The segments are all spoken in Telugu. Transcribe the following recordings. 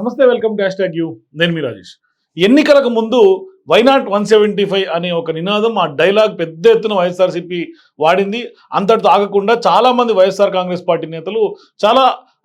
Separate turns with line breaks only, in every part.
నమస్తే వెల్కమ్ టు హ్యాష్ యూ. నేను మీ రాజేష్. ఎన్నికలకు ముందు వైనాట్ వన్ సెవెంటీ ఫైవ్ అనే ఒక నినాదం ఆ డైలాగ్ పెద్ద ఎత్తున వైఎస్ఆర్సీపీ వాడింది. అంతటితో ఆగకుండా చాలా మంది వైఎస్ఆర్ కాంగ్రెస్ పార్టీ నేతలు చాలా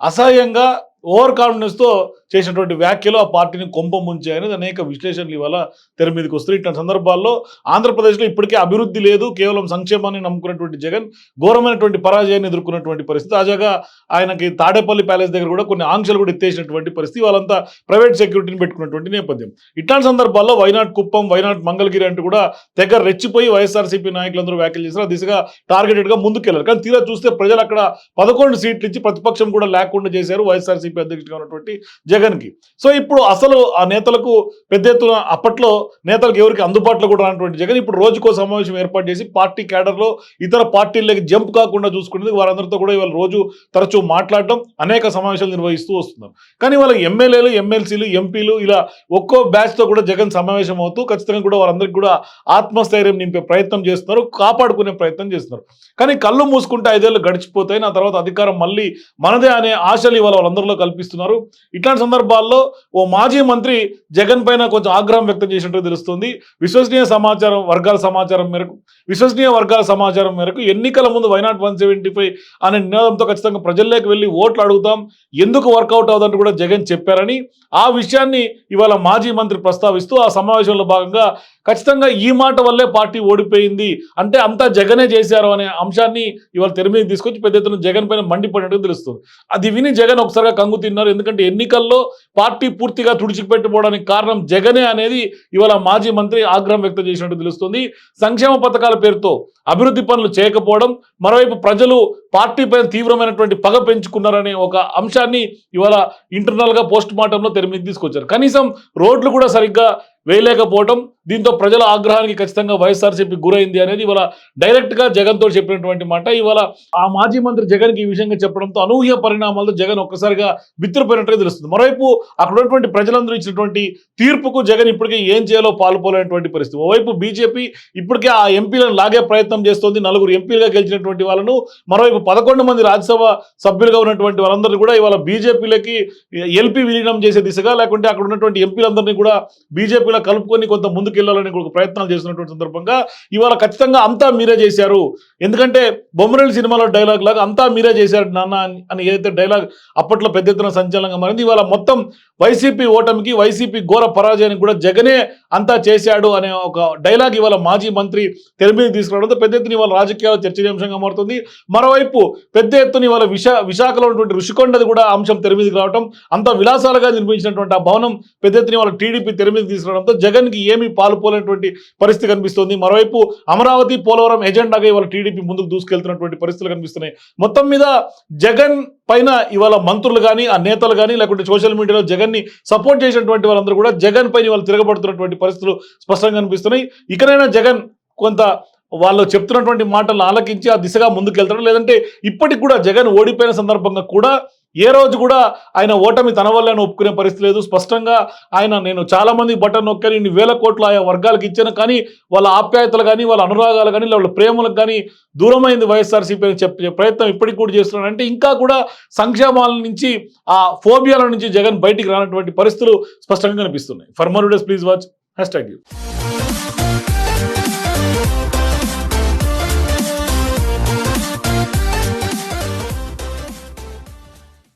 అసహ్యంగా ఓవర్ కాన్ఫిడెన్స్తో చేసినటువంటి వ్యాఖ్యలు ఆ పార్టీని కొంప ముంచాయని అనేక విశ్లేషణలు ఇవాళ తెర మీదకి వస్తున్నాయి. ఇట్లాంటి సందర్భాల్లో ఆంధ్రప్రదేశ్లో ఇప్పటికే అభివృద్ధి లేదు కేవలం సంక్షేమాన్ని నమ్ముకున్నటువంటి జగన్ ఘోరమైనటువంటి పరాజయాన్ని ఎదుర్కొన్నటువంటి పరిస్థితి. తాజాగా ఆయనకి తాడేపల్లి ప్యాలెస్ దగ్గర కూడా కొన్ని ఆంక్షలు కూడా ఎత్తేసినటువంటి పరిస్థితి వాళ్ళంతా ప్రైవేట్ సెక్యూరిటీని పెట్టుకున్నటువంటి నేపథ్యం. ఇట్లాంటి సందర్భాల్లో వైనాట్ కుప్పం వైనాట్ మంగళగిరి అంటూ కూడా తెగ రెచ్చిపోయి వైఎస్ఆర్సీపీ నాయకులందరూ వ్యాఖ్యలు చేశారు. ఆ దిశగా టార్గెటెడ్గా ముందుకెళ్ళారు. కానీ తీరా చూస్తే ప్రజలు అక్కడ పదకొండు సీట్లు ఇచ్చి ప్రతిపక్షం కూడా లేకుండా చేశారు వైఎస్ఆర్సీపీ అధ్యక్షుడిగా ఉన్నటువంటి జగన్కి. సో ఇప్పుడు అసలు ఆ నేతలకు పెద్ద ఎత్తున అప్పట్లో నేతలకు ఎవరికి అందుబాటులో కూడా రానటువంటి జగన్ ఇప్పుడు రోజుకో సమావేశం ఏర్పాటు చేసి పార్టీ క్యాడర్లో ఇతర పార్టీలకి జంప్ కాకుండా చూసుకునేది వారందరితో కూడా ఇవాళ రోజు తరచూ మాట్లాడటం అనేక సమావేశాలు నిర్వహిస్తూ వస్తున్నారు కానీ వాళ్ళ ఎమ్మెల్యేలు ఎమ్మెల్సీలు ఎంపీలు ఇలా ఒక్కో బ్యాచ్తో కూడా జగన్ సమావేశం అవుతూ ఖచ్చితంగా కూడా వారందరికీ కూడా ఆత్మస్థైర్యం నింపే ప్రయత్నం చేస్తున్నారు కాపాడుకునే ప్రయత్నం చేస్తున్నారు. కానీ కళ్ళు మూసుకుంటే ఐదేళ్ళు గడిచిపోతాయి నా తర్వాత అధికారం మళ్ళీ మనదే అనే ఆశలు ఇవాళ వాళ్ళందరిలో కల్పిస్తున్నారు. ఇట్లాంటి సందర్భాల్లో ఓ మాజీ మంత్రి జగన్ పైన కొంచెం ఆగ్రహం వ్యక్తం చేసినట్టు తెలుస్తుంది. విశ్వసనీయ సమాచారం వర్గాల సమాచారం మేరకు విశ్వసనీయ వర్గాల సమాచారం మేరకు ఎన్నికల ముందు వైనాట్ వన్ సెవెంటీ ఫైవ్ అనే నినాదంతో ఖచ్చితంగా ప్రజల్లోకి వెళ్ళి ఓట్లు అడుగుతాం. ఎందుకు వర్కౌట్ అవుతుందంటూ కూడా జగన్ చెప్పారని ఆ విషయాన్ని ఇవాళ మాజీ మంత్రి ప్రస్తావిస్తూ ఆ సమావేశంలో భాగంగా ఖచ్చితంగా ఈ మాట వల్లే పార్టీ ఓడిపోయింది. అంటే అంతా జగనే చేశారు అనే అంశాన్ని ఇవాళ తెర మీద తీసుకొచ్చి పెద్ద ఎత్తున జగన్ పైన మండిపడినట్టు తెలుస్తుంది. అది విని జగన్ ఒకసారిగా కంగు తిన్నారు. ఎందుకంటే ఎన్నికల్లో పార్టీ పూర్తిగా తుడిచిపెట్టుకోవడానికి కారణం జగనే అనేది ఇవాళ మాజీ మంత్రి ఆగ్రహం వ్యక్తం చేసినట్టు తెలుస్తుంది. సంక్షేమ పథకాల పేరుతో అభివృద్ధి పనులు చేయకపోవడం మరోవైపు ప్రజలు పార్టీ పైన తీవ్రమైనటువంటి పగ పెంచుకున్నారనే ఒక అంశాన్ని ఇవాళ ఇంటర్నల్గా పోస్ట్ మార్టంలో తెర తీసుకొచ్చారు. కనీసం రోడ్లు కూడా సరిగ్గా వేయలేకపోవటం దీంతో ప్రజల ఆగ్రహానికి ఖచ్చితంగా వైఎస్ఆర్సీపీ గురైంది అనేది ఇవాళ డైరెక్ట్గా జగన్తో చెప్పినటువంటి మాట. ఇవాళ ఆ మాజీ మంత్రి జగన్కి ఈ విషయంగా చెప్పడంతో అనూహ్య పరిణామాలతో జగన్ ఒక్కసారిగా విత్తిరిపోయినట్టుగా తెలుస్తుంది. మరోవైపు అక్కడ ఉన్నటువంటి ప్రజలందరూ ఇచ్చినటువంటి తీర్పుకు జగన్ ఇప్పటికే ఏం చేయాలో పాల్పోలేనటువంటి పరిస్థితి. ఓవైపు బీజేపీ ఇప్పటికే ఆ ఎంపీలను లాగే ప్రయత్నం చేస్తోంది. నలుగురు ఎంపీలుగా గెలిచినటువంటి వాళ్ళను మరోవైపు పదకొండు మంది రాజ్యసభ సభ్యులుగా ఉన్నటువంటి వాళ్ళందరూ కూడా ఇవాళ బీజేపీలకి ఎల్పీ విలీనం చేసే దిశగా లేకుంటే అక్కడ ఉన్నటువంటి ఎంపీలందరినీ కూడా బీజేపీ కూడా కలుపుకొని కొంత ముందుకెళ్ళాలని కూడా ప్రయత్నాలు చేస్తున్నటువంటి సందర్భంగా ఇవాళ ఖచ్చితంగా అంతా మీరే చేశారు. ఎందుకంటే బొమ్మరేలు సినిమాలో డైలాగ్ లాగా అంతా మీరే చేశారు నాన్న అని- ఏదైతే డైలాగ్ అప్పట్లో పెద్ద ఎత్తున సంచలనంగా మారింది ఇవాళ మొత్తం వైసీపీ ఓటమికి వైసీపీ ఘోర పరాజయానికి కూడా జగనే అంతా చేశాడు అనే ఒక డైలాగ్ ఇవాళ మాజీ మంత్రి తెర మీద తీసుకురావడంతో పెద్ద ఎత్తున ఇవాళ రాజకీయాలు చర్చనీయాంశంగా మారుతుంది. మరోవైపు పెద్ద ఎత్తున ఇవాళ విశా విశాఖలో ఉన్నటువంటి ఋషికొండది కూడా అంశం తెర మీదకి రావడం అంత విలాసాలుగా నిర్మించినటువంటి ఆ భవనం పెద్ద ఎత్తున వాళ్ళ టీడీపీ తెర మీద తీసుకురావడంతో జగన్కి ఏమీ పాలుపోలేనటువంటి పరిస్థితి కనిపిస్తుంది. మరోవైపు అమరావతి పోలవరం ఎజెండాగా ఇవాళ టీడీపీ ముందుకు దూసుకెళ్తున్నటువంటి పరిస్థితులు కనిపిస్తున్నాయి. మొత్తం మీద జగన్ పైన ఇవాళ మంత్రులు కానీ ఆ నేతలు కానీ లేకుంటే సోషల్ మీడియాలో జగన్ని సపోర్ట్ చేసినటువంటి వాళ్ళందరూ కూడా జగన్ పైన ఇవాళ తిరగబడుతున్నటువంటి పరిస్థితులు స్పష్టంగా కనిపిస్తున్నాయి. ఇకనైనా జగన్ కొంత వాళ్ళు చెప్తున్నటువంటి మాటలను ఆలకించి ఆ దిశగా ముందుకు ముందుకెళ్తాడు? లేదంటే ఇప్పటికి కూడా జగన్ ఓడిపోయిన సందర్భంగా కూడా ఏ రోజు కూడా ఆయన ఓటమి తన వల్లే ఒప్పుకునే పరిస్థితి లేదు. స్పష్టంగా ఆయన నేను చాలా మంది బటన్ నొక్కాను ఇన్ని వేల కోట్లు ఆయా వర్గాలకు ఇచ్చాను కానీ వాళ్ళ ఆప్యాయతలు కానీ వాళ్ళ అనురాగాలు కానీ వాళ్ళ ప్రేమలకు కానీ దూరమైంది వైఎస్ఆర్సీపీ అని చెప్పే ప్రయత్నం ఇప్పటికి కూడా చేస్తున్నాడు. అంటే ఇంకా కూడా సంక్షేమాల నుంచి ఆ ఫోబియాల నుంచి జగన్ బయటికి రానటువంటి పరిస్థితులు స్పష్టంగా కనిపిస్తున్నాయి. Former days please watch hashtag you